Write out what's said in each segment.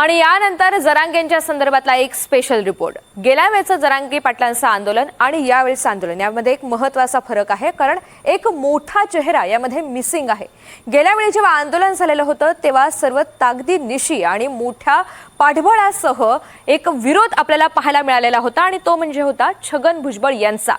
आणि यानंतर जरांगेंच्या संदर्भातला एक स्पेशल रिपोर्ट गेल्या वेळचं जरांगे पाटलांचं आंदोलन आणि यावेळेचं आंदोलन यामध्ये एक महत्त्वाचा फरक आहे कारण एक मोठा चेहरा यामध्ये मिसिंग आहे. गेल्या वेळी जेव्हा आंदोलन झालेलं होतं तेव्हा सर्व तागदी निशी आणि मोठ्या पाठबळासह एक विरोध आपल्याला पाहायला मिळालेला होता आणि तो म्हणजे होता छगन भुजबळ यांचा.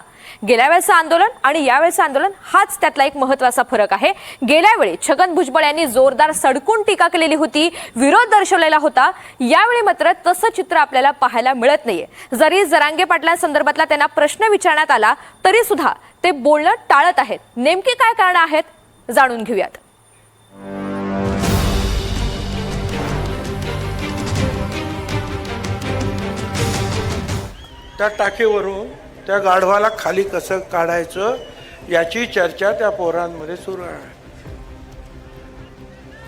गेल्या वेळेचं आंदोलन आणि यावेळेचं आंदोलन हाच त्यातला एक महत्त्वाचा फरक आहे. गेल्या वेळी छगन भुजबळ यांनी जोरदार सडकून टीका केलेली होती विरोध दर्शवलेला होता. यावेळी मात्र तसं चित्र आपल्याला पाहायला मिळत नाहीये. जरी जरांगे पाटलांसंदर्भातला त्यांना प्रश्न विचारण्यात आला तरी सुद्धा ते बोलणं टाळत आहेत. नेमकी काय कारण आहेत जाणून घेऊयात. त्या टाकेवरून त्या गाढवाला खाली कसं काढायचं याची चर्चा त्या पोरांमध्ये सुरू आहे.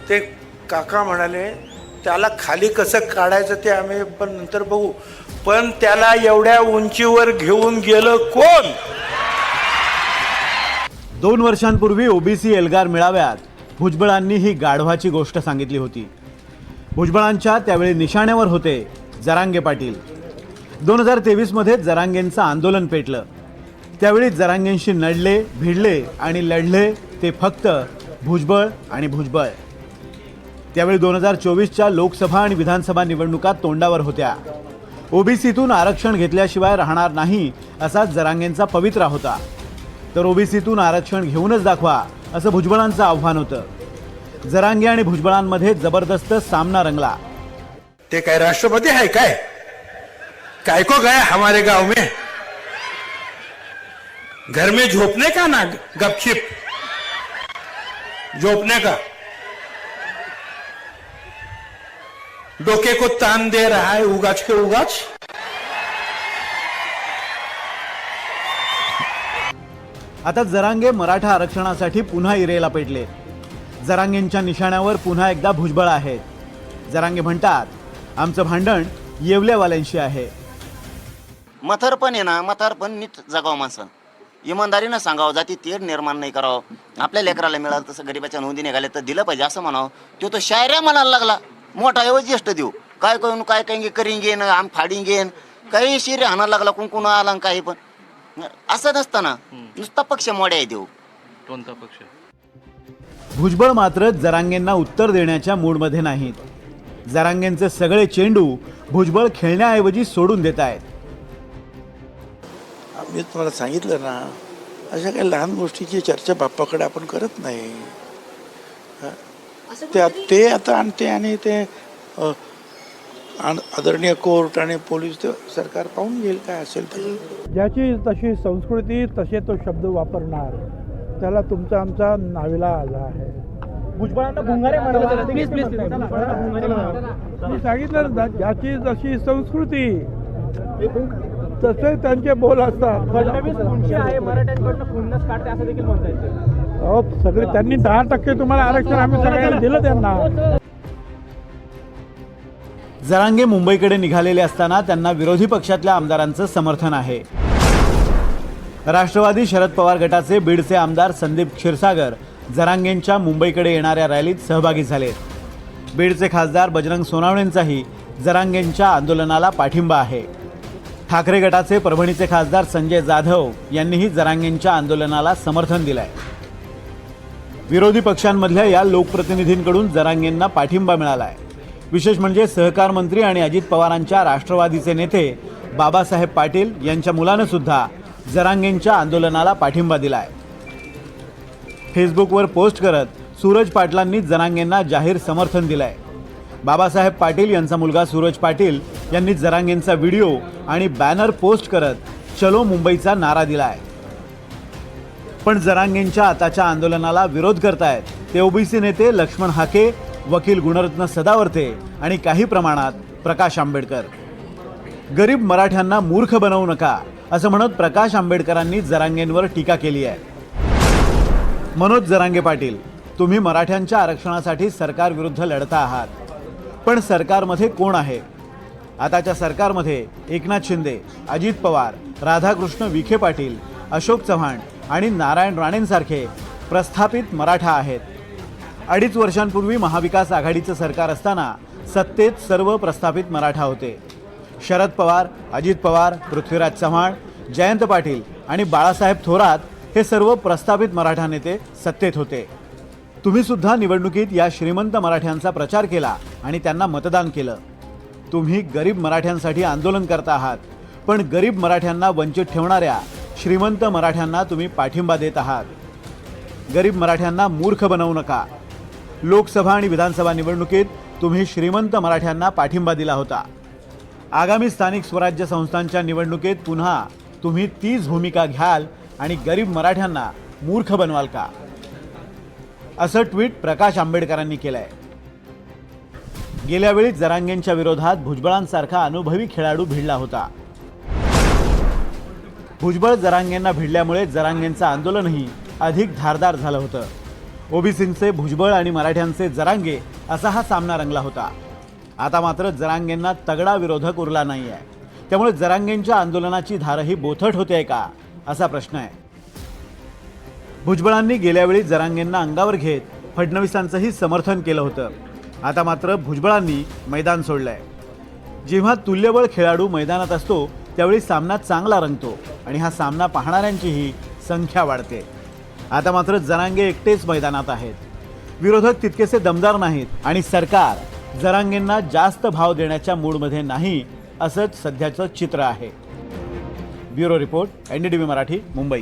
ते काका म्हणाले त्याला खाली कसं काढायचं ते आम्ही पण नंतर बघू. पण त्याला एवढ्या उंचीवर घेऊन गेलं कोण? दोन वर्षांपूर्वी ओबीसी एल्गार मेळाव्यात भुजबळांनी ही गाढवाची गोष्ट सांगितली होती. भुजबळांच्या त्यावेळी निशाण्यावर होते जरांगे पाटील. दोन हजार तेवीसमध्ये जरांगेंचं आंदोलन पेटलं. त्यावेळी जरांगेंशी नडले भिडले आणि लढले ते फक्त भुजबळ आणि भुजबळ. त्यावेळी दोन हजार चोवीसच्या लोकसभा आणि विधानसभा निवडणुका तोंडावर होत्या. ओबीसीतून आरक्षण घेतल्याशिवाय राहणार नाही असा जरांगेंचा पवित्रा होता. तर ओबीसीतून आरक्षण घेऊनच दाखवा असं भुजबळांचं आव्हान होतं. जरांगे आणि भुजबळांमध्ये जबरदस्त सामना रंगला. ते काय राष्ट्रपती आहे काय? काय को गए हमारे गांव में? घर में झोपने का ना गपछिप झोपने का। डोके को तान दे रहा है उगाच के उगाच। आता जरांगे मराठा आरक्षणासाठी पुन्हा इरेला पेटले. जरांगेंच्या निशाण्यावर पुन्हा एकदा भुजबळ आहेत जरांगे म्हणतात आमचं भांडण येवल्यावाल्यांशी आहे. मथारपण आहे ना मथारपण नीट जगावं माणसं. इमानदारीनं सांगावं जाती तेढ निर्माण नाही करावं. आपल्या लेकराला मिळालं तसं गरीबाच्या नोंदी निघाल्या तर दिलं पाहिजे असं म्हणावं. तो तो शायऱ्या म्हणायला लागला. मोठा ऐवजी ज्येष्ठ देऊ काय करून काय काही करिंगेन आम फाडिंगेन काही शिरे हाणायला लागला कुंकुण आला काही पण. असं नसतं ना नुसता पक्ष मोड्या आहे देऊ कोणता पक्ष? भुजबळ मात्र जरांगेंना उत्तर देण्याच्या मूडमध्ये नाहीत. जरांगेंचे सगळे चेंडू भुजबळ खेळण्याऐवजी सोडून देत आहेत. मी तुम्हाला सांगितलं ना अशा काही लहान गोष्टीची चर्चा बाप्पाकडे आपण करत नाही. हा? ते ते आता आणते आणि ते आदरणीय कोर्ट आणि पोलीस ते सरकार पाहून घेईल काय असेल ते. ज्याची तशी संस्कृती तसे तो शब्द वापरणार. त्याला तुमचा आमचा नाविलाज आहे. मी सांगितलं ना ज्याची जशी संस्कृती. तसे त्यांचे बोल असतात. अहो सगळे त्यांनी दहा टक्के तुम्हाला आरक्षण आम्ही सगळ्यांना दिलं त्यांना. जरांगे मुंबईकडे निघालेले असताना त्यांना विरोधी पक्षातल्या आमदारांचं समर्थन आहे. राष्ट्रवादी शरद पवार गटाचे बीडचे आमदार संदीप क्षीरसागर जरांगेंच्या मुंबईकडे येणाऱ्या रॅलीत सहभागी झालेत बीडचे खासदार बजरंग सोनावणेंचाही जरांगेंच्या आंदोलनाला पाठिंबा आहे. ठाकरे गटाचे परभणीचे खासदार संजय जाधव यांनीही जरांगेंच्या आंदोलनाला समर्थन दिलंय. विरोधी पक्षांमधल्या या लोकप्रतिनिधींकडून जरांगेंना पाठिंबा मिळाला आहे विशेष म्हणजे सहकार मंत्री आणि अजित पवारांच्या राष्ट्रवादीचे नेते बाबासाहेब पाटील यांच्या मुलानं सुद्धा जरांगेंच्या आंदोलनाला पाठिंबा दिलाय. फेसबुकवर पोस्ट करत सूरज पाटलांनी जरांगेंना जाहीर समर्थन दिलंय. बाबासाहेब पाटील यांचा मुलगा सूरज पाटील यांनी जरांगेंचा व्हिडिओ आणि बॅनर पोस्ट करत चलो मुंबईचा नारा दिला आहे पण जरांगेंच्या आताच्या आंदोलनाला विरोध करतायत ते ओबीसी नेते लक्ष्मण हाके वकील गुणरत्न सदावर्ते आणि काही प्रमाणात प्रकाश आंबेडकर. गरीब मराठ्यांना मूर्ख बनवू नका असं म्हणत प्रकाश आंबेडकरांनी जरांगेंवर टीका केली आहे. मनोज जरांगे पाटील तुम्ही मराठ्यांच्या आरक्षणासाठी सरकारविरुद्ध लढता आहात. पण सरकारमध्ये कोण आहे? आताच्या सरकारमध्ये एकनाथ शिंदे अजित पवार राधाकृष्ण विखे पाटील अशोक चव्हाण आणि नारायण राणेंसारखे प्रस्थापित मराठा आहेत. अडीच वर्षांपूर्वी महाविकास आघाडीचं सरकार असताना सत्तेत सर्व प्रस्थापित मराठा होते. शरद पवार अजित पवार पृथ्वीराज चव्हाण जयंत पाटील आणि बाळासाहेब थोरात हे सर्व प्रस्थापित मराठा नेते सत्तेत होते. तुम्ही सुद्धा निवडणुकीत या श्रीमंत मराठ्यांचा प्रचार केला आणि त्यांना मतदान केलं. तुम्ही गरीब मराठ्यांसाठी आंदोलन करता आहात पण गरीब मराठ्यांना वंचित ठेवणाऱ्या श्रीमंत मराठ्यांना तुम्ही पाठिंबा देत आहात. गरीब मराठ्यांना मूर्ख बनवू नका. लोकसभा आणि विधानसभा निवडणुकीत तुम्ही श्रीमंत मराठ्यांना पाठिंबा दिला होता. आगामी स्थानिक स्वराज्य संस्थांच्या निवडणुकीत पुन्हा तुम्ही तीच भूमिका घ्याल आणि गरीब मराठ्यांना मूर्ख बनवाल का? असं ट्विट प्रकाश आंबेडकरांनी केलं आहे गेल्यावेळी जरांगेंच्या विरोधात भुजबळांसारखा अनुभवी खेळाडू भिडला होता. भुजबळ जरांगेंना भिडल्यामुळे जरांगेंचं आंदोलनही अधिक धारदार झालं होतं. ओबीसींचे भुजबळ आणि मराठ्यांचे जरांगे असा हा सामना रंगला होता. आता मात्र जरांगेंना तगडा विरोधक उरला नाही आहे त्यामुळे जरांगेंच्या आंदोलनाची धारही बोथट होते का? असा प्रश्न आहे. भुजबळांनी गेल्यावेळी जरांगेंना अंगावर घेत फडणवीसांचंही समर्थन केलं होतं. आता मात्र भुजबळांनी मैदान सोडलंय. जेव्हा तुल्यबळ खेळाडू मैदानात असतो त्यावेळी सामना चांगला रंगतो आणि हा सामना पाहणाऱ्यांचीही संख्या वाढते. आता मात्र जरांगे एकटेच मैदानात आहेत. विरोधक तितकेसे दमदार नाहीत आणि सरकार जरांगेंना जास्त भाव देण्याच्या मूडमध्ये नाही असंच सध्याचं चित्र आहे. Bureau report N D T V Marathi Mumbai.